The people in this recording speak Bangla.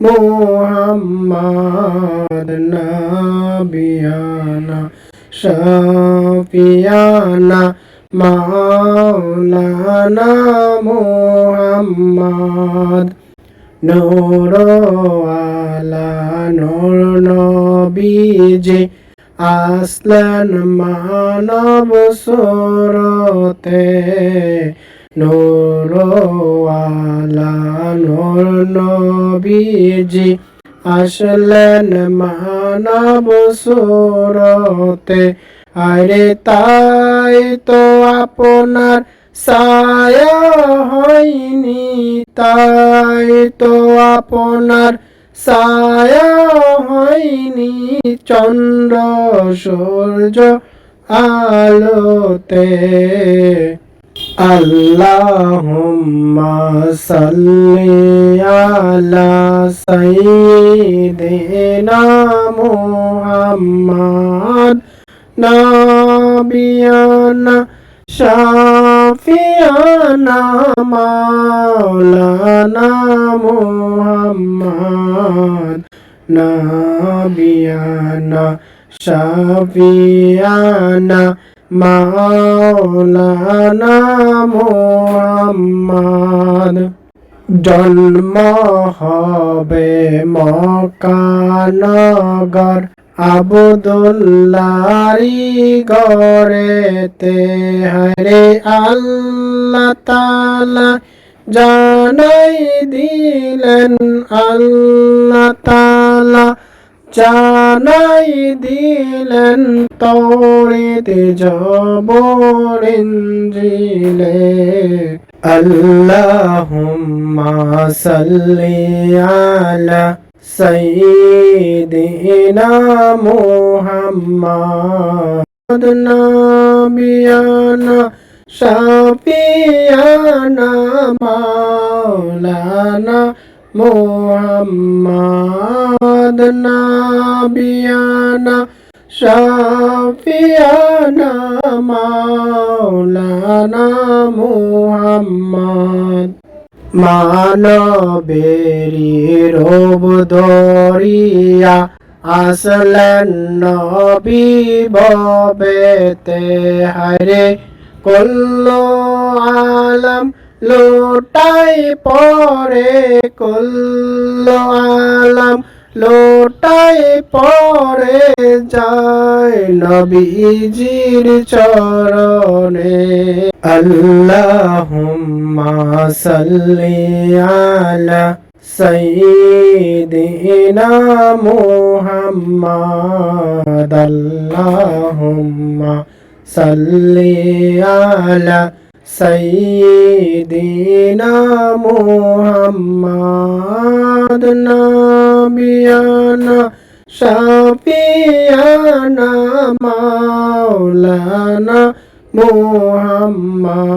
মোহাম্মদ নবিয়ানা শফিয়ানা মাওলানা মোহাম্মদ। নূর আলা নূর নবীজি আসলেন মানব সুরতে। নূর আলা নূর নবীজি আসলেন মানব সুরতে। আরে তাই তো আপনার হয়নি, তাই তো আপনার ছায়া হয়নি। চন্দ্র সূর্য আলোতে আল্লাহুম্মা সাল্লি আলা সাইয়্যিদিনা মুহাম্মদ নাবিয়ানা শাফিয়ানা মাওলানা মুহাম্মদ নাবিয়ানা শাফিয়ানা মাওলানা জন্ম হবে মকানগর আবুদুল্লারি গড়েতে হরে আল্লাহ তালা জানাই দিলেন আল্লাহ তালা জানাই দিলেন তৌরিত জবরিঞ্জিলে আল্লাহুম্মা সাল্লি আলা সাইয়্যিদিনা মুহাম্মদ নাবিয়ানা শাফিয়ানা মাওলানা মুহাম্মদ নাবিয়ানা শাফিয়ানা মাওলানা মুহাম্মদ। মানবেরি রোব দরিয়া আসলেন নবী ববেতে হরে কুল্লু আলম। লোটাই পরে কুল্লু আলম লোটাই পরে যায় নবীজির চরণে। আল্লাহুম্মা সাল্লি আলা সাইয়্যিদিনা মুহাম্মদ। আল্লাহুম্মা সাল্লি আলা সাইয়্যিদিনা মুহাম্মদ নাবিয়ানা শাফিয়ানা মাওলানা মুহাম্মদ